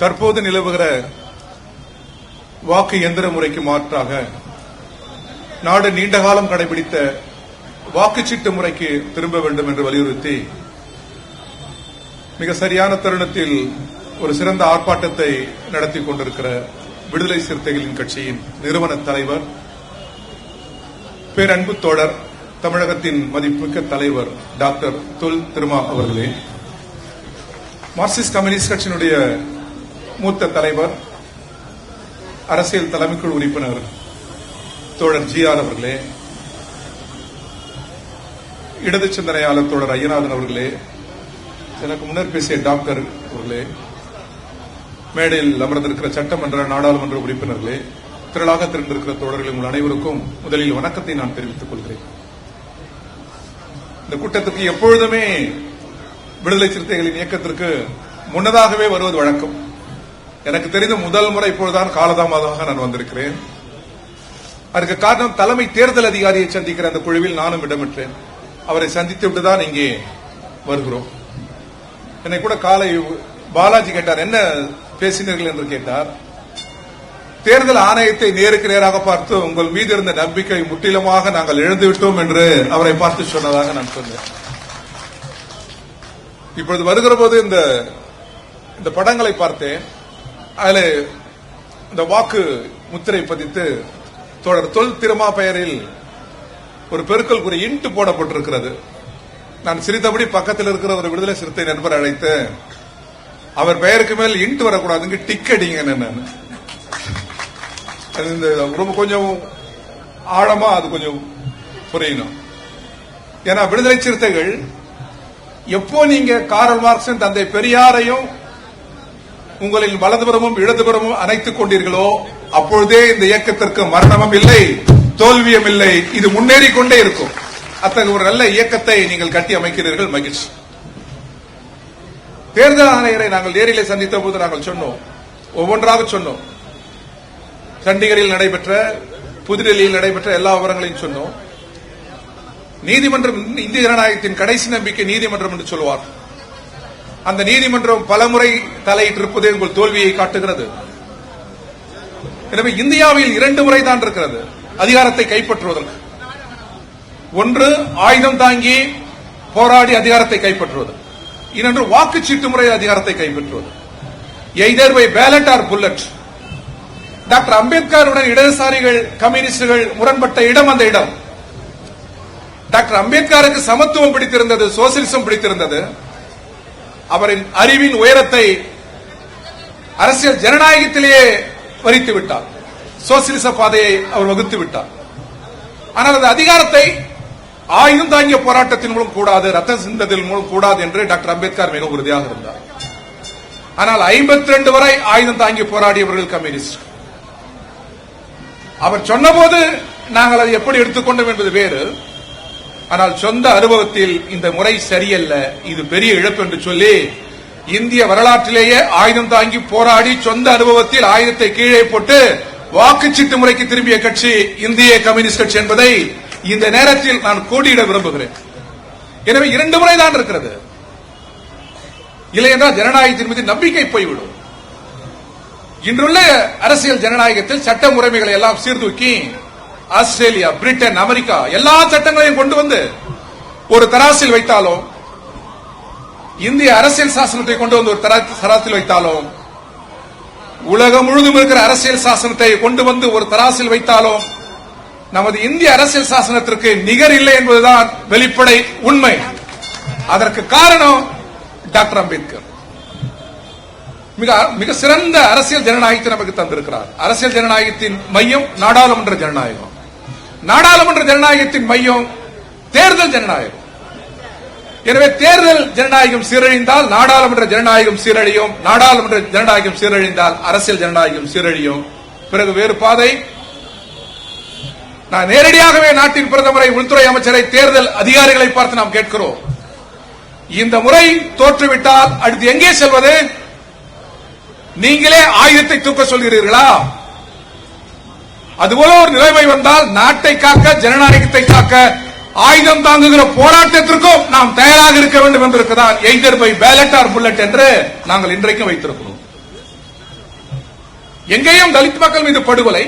தற்போது நிலவுகிற வாக்கு எந்திர முறைக்கு மாற்றாக நாடு நீண்ட காலம் கடைபிடித்த வாக்குச்சீட்டு முறைக்கு திரும்ப வேண்டும் என்று வலியுறுத்தி மிக சரியான தருணத்தில் ஒரு சிறந்த ஆர்ப்பாட்டத்தை நடத்தி கொண்டிருக்கிற விடுதலை சிறுத்தைகளின் கட்சியின் நிறுவன தலைவர் பேரன்பு தோழர் தமிழகத்தின் மதிப்புமிக்க தலைவர் டாக்டர் தொல் திருமா அவர்களே. மார்க்சிஸ்ட் கம்யூனிஸ்ட் கட்சியினுடைய மூத்த தலைவர் அரசியல் தலைமைக்குழு உறுப்பினர் தோழர் ஜி ஆர் அவர்களே இடது சிந்தனையாளர் தோழர் ஐயநாதன் அவர்களே எனக்கு முன்னர் பேசிய டாக்டர் அவர்களே மேடையில் அமர்ந்திருக்கிற சட்டமன்ற நாடாளுமன்ற உறுப்பினர்களே திரளாக திரண்டிருக்கிற தோழர்கள் உங்கள் அனைவருக்கும் முதலில் வணக்கத்தை நான் தெரிவித்துக் கொள்கிறேன். இந்த கூட்டத்துக்கு எப்பொழுதுமே விடுதலை சிறுத்தைகளின் இயக்கத்திற்கு முன்னதாகவே வருவது வழக்கம். எனக்கு தெரிந்த முதல் முறை இப்பொழுதுதான் காலதாமதமாக நான் வந்திருக்கிறேன். அதற்கு காரணம் தலைமை தேர்தல் அதிகாரியை சந்திக்கிற அந்த குழுவில் நானும் இடம்பெற்றேன். அவரை சந்தித்து விட்டுதான் இங்கே வருகிறோம். என்னை கூட காலை பாலாஜி கேட்டார் என்ன பேசினீர்கள்? என்று கேட்டார். தேர்தல் ஆணையத்தை நேருக்கு நேராக பார்த்து உங்கள் மீது இருந்த நம்பிக்கை முற்றிலுமாக நாங்கள் எழுந்துவிட்டோம் என்று அவரை பார்த்து சொன்னதாக நான் சொன்னேன். இப்பொழுது வருகிற போது இந்த இந்த படங்களை பார்த்தேன். அதில் இந்த வாக்கு முத்திரை பதித்து தொடர் தொல் திருமா பெயரில் ஒரு பெருக்கல் குறி இன்ட்டு போடப்பட்டிருக்கிறது. நான் சிரித்தபடி பக்கத்தில் இருக்கிற ஒரு விடுதலை சிறுத்தை நண்பர் அழைத்து அவர் பெயருக்கு மேல் இன்ட்டு வரக்கூடாதுங்க டிக் அடிங்க நான் அது இந்த ரொம்ப கொஞ்சம் ஆழமா அது கொஞ்சம் புரியணும். ஏன்னா விடுதலை சிறுத்தைகள் எப்போ நீங்க காரல் மார்க்சின் தந்தை பெரியாரையும் உங்களில் வலதுபுறமும் இடதுபுறமும் அணைத்துக் கொண்டீர்களோ அப்பொழுதே இந்த இயக்கத்திற்கு மரணமும் இல்லை தோல்வியும் இல்லை. இது முன்னேறி கொண்டே இருக்கும். அத்தகைய ஒரு நல்ல இயக்கத்தை நீங்கள் கட்டி அமைக்கிறீர்கள். மகிழ்ச்சி. தேர்தல் ஆணையரை நாங்கள் நேரிலே சந்தித்த போது நாங்கள் சொன்னோம். ஒவ்வொன்றாக சொன்னோம். சண்டிகரில் நடைபெற்ற புதுடெல்லியில் நடைபெற்ற எல்லா விவரங்களையும் சொன்னோம். நீதிமன்றம் இந்திய ஜனநாயகத்தின் கடைசி நம்பிக்கை நீதிமன்றம் என்று சொல்வார்கள். அந்த நீதிமன்றம் பலமுறை தலையிட்டிருப்பது உங்கள் தோல்வியை காட்டுகிறது. எனவே இந்தியாவில் இரண்டு முறை தான் இருக்கிறது. அதிகாரத்தை கைப்பற்றுவதற்கு. ஒன்று ஆயுதம் தாங்கி போராடி அதிகாரத்தை கைப்பற்றுவது. இன்னொன்று வாக்குச்சீட்டு முறை அதிகாரத்தை கைப்பற்றுவது. Either by ballot or bullet doctor அம்பேத்கருடன் இடதுசாரிகள் கம்யூனிஸ்டுகள் முரண்பட்ட இடம் அந்த இடம். டாக்டர் அம்பேத்கருக்கு சமத்துவம் பிடித்திருந்தது சோசியலிசம் பிடித்திருந்தது. அவரின் அறிவின் உயரத்தை அரசியல் ஜனநாயகத்திலேயே வரித்து விட்டார். சோசியலிச பாதையை அவர் வகுத்து விட்டார். ஆனால் அந்த அதிகாரத்தை ஆயுதம் தாங்கிய போராட்டத்தின் மூலம் கூடாது ரத்த சிந்ததில் மூலம் கூடாது என்று டாக்டர் அம்பேத்கர் மிக உறுதியாக இருந்தார். ஆனால் ஐம்பத்தி ரெண்டு வரை ஆயுதம் தாங்கி போராடியவர்கள் கம்யூனிஸ்ட். அவர் சொன்னபோது நாங்கள் அதை எப்படி எடுத்துக்கொண்டோம் என்பது வேறு. ஆனால் சொந்த அனுபவத்தில் இந்த முறை சரியல்ல. இது பெரிய இழப்பு என்று சொல்லி இந்திய வரலாற்றிலேயே ஆயுதம் தாங்கி போராடி சொந்த அனுபவத்தில் ஆயுதத்தை கீழே போட்டு வாக்குச்சீட்டு முறைக்கு திரும்பிய கட்சி இந்திய கம்யூனிஸ்ட் கட்சி என்பதை இந்த நேரத்தில் நான் கோடியிட விரும்புகிறேன். எனவே இரண்டு முறை தான் இருக்கிறது. இல்லை என்றால் ஜனநாயகத்தின் மீது நம்பிக்கை போய்விடும். இன்றுள்ள அரசியல் ஜனநாயகத்தில் சட்ட முறைமைகளை எல்லாம் சீர்தூக்கி ஆஸ்திரேலியா பிரிட்டன் அமெரிக்கா எல்லா சட்டங்களையும் கொண்டு வந்து ஒரு தராசில் வைத்தாலும் இந்திய அரசியல் சாசனத்தை கொண்டு வந்து ஒரு தராசில் வைத்தாலும் உலகம் முழுதும் இருக்கிற அரசியல் சாசனத்தை கொண்டு வந்து ஒரு தராசில் வைத்தாலும் நமது இந்திய அரசியல் சாசனத்திற்கு நிகர் இல்லை என்பதுதான் வெளிப்படை உண்மை. அதற்கு காரணம் டாக்டர் அம்பேத்கர். மிக மிக சிறந்த அரசியல் ஜனநாயகத்தை நமக்கு தந்திருக்கிறார். அரசியல் ஜனநாயகத்தின் மையம் நாடாளுமன்ற ஜனநாயகம். நாடாளுமன்ற ஜனநாயகத்தின் மையம் தேர்தல் ஜனநாயகம். எனவே தேர்தல் ஜனநாயகம் சீரழிந்தால் நாடாளுமன்ற ஜனநாயகம் சீரழியும் நாடாளுமன்ற ஜனநாயகம் சீரழிந்தால் அரசியல் ஜனநாயகம் சீரழியும். பிறகு வேறு பாதை. நான் நேரடியாகவே நாட்டின் பிரதமரை உள்துறை அமைச்சரை தேர்தல் அதிகாரிகளை பார்த்து நாம் கேட்கிறோம். இந்த முறை தோற்றுவிட்டால் அடுத்து எங்கே செல்வது? நீங்களே ஆயுதத்தை தூக்க சொல்கிறீர்களா? அதுபோல ஒரு நிலைமை வந்தால் நாட்டை காக்க ஜனநாயகத்தை காக்க ஆயுதம் தாங்குகிற போராட்டத்திற்கும் நாம் தயாராக இருக்க வேண்டும் என்றிருக்கிறார் either by ballot or bullet என்று நாங்கள் இன்றைக்கும் வைத்திருக்கிறோம். எங்கேயும் தலித் மக்கள் மீது படுகொலை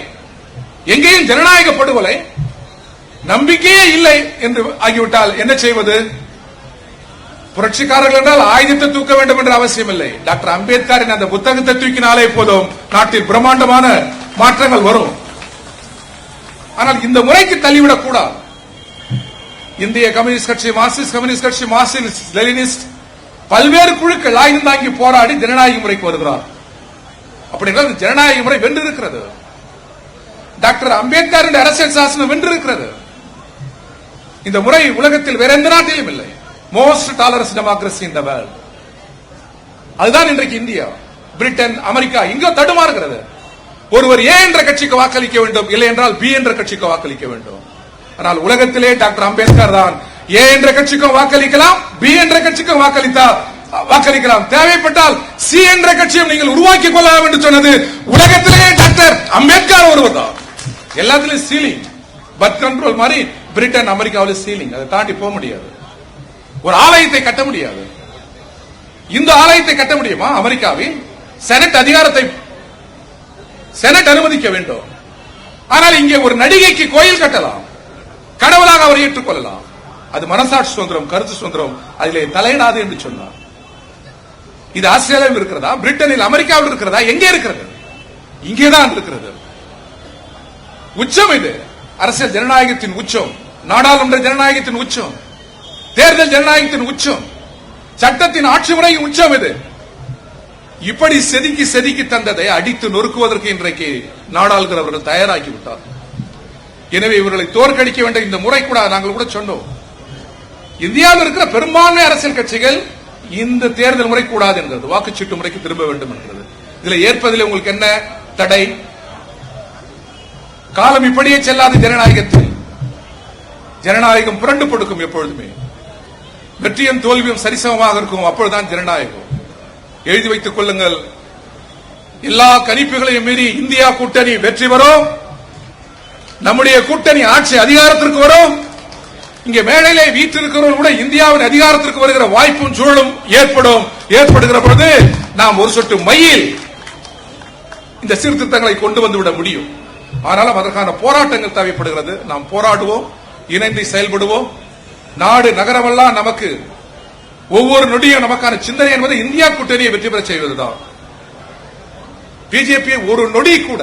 எங்கேயும் ஜனநாயக படுகொலை நம்பிக்கையே இல்லை என்று ஆகிவிட்டால் என்ன செய்வது? புரட்சிக்காரர்கள் என்றால் ஆயுதத்தை தூக்க வேண்டும் என்ற அவசியம் இல்லை. டாக்டர் அம்பேத்கரின் அந்த புத்தகத்தை தூக்கினாலே போதும். நாட்டில் பிரம்மாண்டமான மாற்றங்கள் வரும். ஆனால் இந்த முறைக்கு தள்ளிவிடக் கூடாது. இந்திய கம்யூனிஸ்ட் கட்சி மார்க்சிஸ்ட் கம்யூனிஸ்ட் கட்சி மார்க்சிஸ்ட் லெனினிஸ்ட் பல்வேறு குழுக்கள் ஆயுதம் தாங்கி போராடி ஜனநாயக முறைக்கு வருகிறார் அப்படின்னா ஜனநாயக முறை வென்றிருக்கிறது. டாக்டர் அம்பேத்கர் அரசியல் சாசனம் வென்றிருக்கிறது. இந்த முறை உலகத்தில் வேற எந்த நாட்டிலும் இல்லை. மோஸ்ட் டாலரன்ஸ் டெமோக்ரஸி இந்த வேர்ல்ட் அதுதான் இன்றைக்கு இந்தியா. பிரிட்டன் அமெரிக்கா இங்கோ தடுமாறுகிறது. ஒருவர் ஏ என்ற கட்சிக்கு வாக்களிக்க வேண்டும் இல்லை என்றால் பி என்ற கட்சிக்கு வாக்களிக்க வேண்டும். ஆனால் உலகத்திலே டாக்டர் அம்பேத்கர் தான் ஏ என்ற கட்சிக்கும் வாக்களிக்கலாம் பி என்ற கட்சிக்கும் வாக்களித்தால் வாக்களிக்கலாம். தேவைப்பட்டால் சி என்ற கட்சியும் நீங்கள் உருவாக்கி கொள்ளலாம் என்று சொன்னது உலகத்திலேயே டாக்டர் அம்பேத்கர் ஒருவர் தான். எல்லாத்திலும் சீலிங். பர்த் கண்ட்ரோல் மாதிரி பிரிட்டன் அமெரிக்காவில் சீலிங். அதை தாண்டி போக முடியாது. ஒரு ஆலயத்தை கட்ட முடியாது. இந்த ஆலயத்தை கட்ட முடியுமா? அமெரிக்காவில் செனட் அதிகாரத்தை செனட் அனுமதிக்க வேண்டும். ஆனால் இங்கே ஒரு நடிகைக்கு கோயில் கட்டலாம். கடவுளாக அவர் ஏற்றுக்கொள்ளலாம். அது மனசாட்சி சுதந்திரம் கருத்து சுதந்திரம் அதிலே தலையிடாது என்று சொன்னார். இது ஆஸ்திரேலியாவில் இருக்கிறதா? பிரிட்டனில் அமெரிக்காவில் இருக்கிறதா? எங்கே இருக்கிறது? இங்கேதான் இருக்கிறது. உச்சம் இது. அரசியல் ஜனநாயகத்தின் உச்சம். நாடாளுமன்ற ஜனநாயகத்தின் உச்சம். தேர்தல் ஜனநாயகத்தின் உச்சம். சட்டத்தின் ஆட்சி முறையின் உச்சம் இது. இப்படி செதுக்கி செதுக்கி தந்ததை அடித்து நொறுக்குவதற்கு இன்றைக்கு நாடாளுகிறவர்கள் தயாராகி விட்டார் எனவே இவர்களை தோற்கடிக்க வேண்டிய இந்த முறை கூட நாங்கள் கூட சொன்னோம். இந்தியாவில் இருக்கிற பெரும்பான்மை அரசியல் கட்சிகள் இந்த தேர்தல் முறை கூடாது என்கிறது. வாக்குச்சீட்டு முறைக்கு திரும்ப வேண்டும் என்கிறது. இதுல ஏற்பதில் உங்களுக்கு என்ன தடை? காலம் இப்படியே செல்லாது ஜனநாயகத்தில். ஜனநாயகம் புரண்டு கொடுக்கும் எப்பொழுதுமே. வெற்றியும் தோல்வியும் சரிசமமாக இருக்கும். அப்பொழுதுதான் ஜனநாயகம். எழுதி வைத்துக் கொள்ளுங்கள். எல்லா கணிப்புகளையும் மீறி இந்தியா கூட்டணி வெற்றி பெறும். நம்முடைய கூட்டணி ஆட்சி அதிகாரத்திற்கு வரும். இங்க மேடையிலே வீட்டிருக்கிறவர்கள் கூட இந்தியாவின் அதிகாரத்திற்கு வருகிற வாய்ப்பும் சூழலும் ஏற்படும். ஏற்படுகிற பொழுது நாம் ஒரு சொட்டு மையில் இந்த சீர்திருத்தங்களை கொண்டு வந்து விட முடியும். ஆனாலும் அதற்கான போராட்டங்கள் தேவைப்படுகிறது. நாம் போராடுவோம் இணைந்து செயல்படுவோம். நாடு நகரமெல்லாம் நமக்கு ஒவ்வொரு நொடியும் நமக்கான சிந்தனை என்பது இந்தியா கூட்டணியை வெற்றி பெற செய்வதுதான். பிஜேபி ஒரு நொடி கூட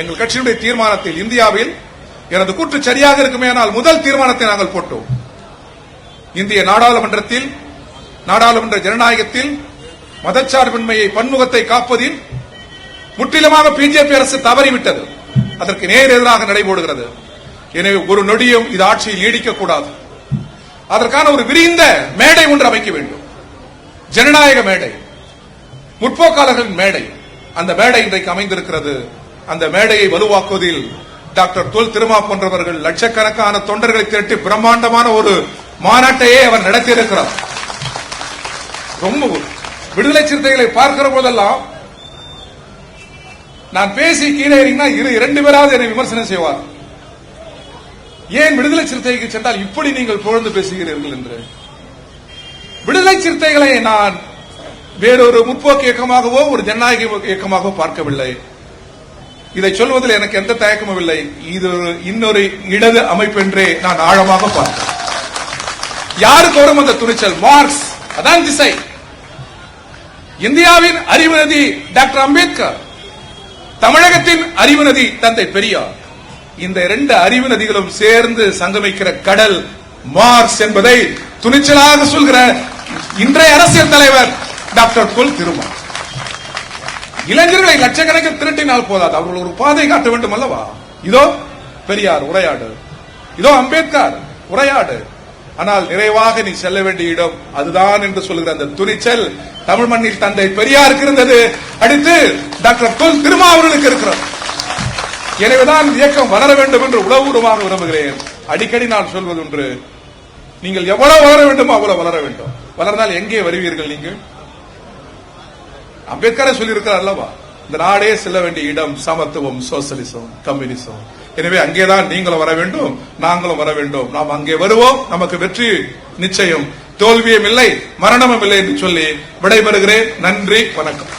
எங்கள் கட்சியினுடைய தீர்மானத்தில் இந்தியாவில் எனது கூற்று சரியாக இருக்குமேயானால் முதல் தீர்மானத்தை நாங்கள் போட்டோம். இந்திய நாடாளுமன்றத்தில் நாடாளுமன்ற ஜனநாயகத்தில் மதச்சார்பின்மையை பன்முகத்தை காப்பதில் முற்றிலுமாக பிஜேபி அரசு தவறிவிட்டது. அதற்கு நேர் எதிராக நடைபோடுகிறது. எனவே ஒரு நொடியும் இது ஆட்சியில் நீடிக்கக்கூடாது அதற்கான ஒரு விரிந்த மேடை ஒன்று அமைக்க வேண்டும். ஜனநாயக மேடை. முற்போக்காளர்களின் மேடை. அந்த மேடை இன்றைக்கு அமைந்திருக்கிறது. அந்த மேடையை வலுவாக்குவதில் டாக்டர் தொல் திருமா போன்றவர்கள் லட்சக்கணக்கான தொண்டர்களை திரட்டி பிரம்மாண்டமான ஒரு மாநாட்டையே அவர் நடத்தியிருக்கிறார். ரொம்ப விடுதலை சிறுத்தைகளை பார்க்கிற போதெல்லாம் நான் பேசி கீழே இறங்கினா இரு இரண்டு பேராவது என்னை விமர்சனம் செய்வார் ஏன் விடுதலை சிறுத்தைக்கு சென்றால் இப்படி நீங்கள் புகழ்ந்து பேசுகிறீர்கள் என்று? விடுதலை சிறுத்தைகளை நான் வேறொரு முற்போக்கு இயக்கமாகவோ ஒரு ஜனநாயக இயக்கமாகவோ பார்க்கவில்லை. இதை சொல்வதில் எனக்கு எந்த தயக்கமும் இல்லை. இது ஒரு இன்னொரு இடது அமைப்பு என்றே நான் ஆழமாக பார்த்தேன் யாருக்கு வரும் அந்த துணிச்சல்? மார்க்ஸ். அதான் திசை. இந்தியாவின் அறிவு நதி டாக்டர் அம்பேத்கர் தமிழகத்தின் அறிவு நதி தந்தை பெரியார். இந்த இரண்டு அறிவு நதிகளும் சேர்ந்து சங்கமிக்கிற கடல் மார்ஸ் என்பதை துணிச்சலாக சொல்கிற இன்றைய அரசியல் தலைவர் டாக்டர் கொல் திருமா இளைஞர்களை லட்சக்கணக்கில் திரட்டினால் போதாது. அவர்கள் ஒரு பாதை காட்ட வேண்டும் அல்லவா? இதோ பெரியார் உரையாடு. இதோ அம்பேத்கர் உரையாடு. ஆனால் நிறைவாக நீ செல்ல வேண்டிய இடம் அதுதான் என்று சொல்கிற அந்த துணிச்சல் தமிழ் மண்ணில் தந்தை பெரியாருக்கு இருந்தது. அடுத்து டாக்டர் தொல் திருமா அவர்களுக்கு இருக்கிறார் எனவேதான் இயக்கம் வளர வேண்டும் என்று உளவுபூர்வமாக விரும்புகிறேன். அடிக்கடி நான் சொல்வது ஒன்று நீங்கள் எவ்வளவு வளர வேண்டுமோ அவ்வளவு வளர வேண்டும். வளர்ந்தால் எங்கே வருவீர்கள் நீங்கள்? அம்பேத்கரை சொல்லியிருக்கிறார் அல்லவா இந்த நாடே செல்ல வேண்டிய இடம் சமத்துவம் சோசலிசம் கம்யூனிசம். எனவே அங்கேதான் நீங்களும் வர வேண்டும் நாங்களும் வர வேண்டும். நாம் அங்கே வருவோம் நமக்கு வெற்றி நிச்சயம். தோல்வியும் இல்லை மரணமும் இல்லை என்று சொல்லி விடைபெறுகிறேன். நன்றி வணக்கம்.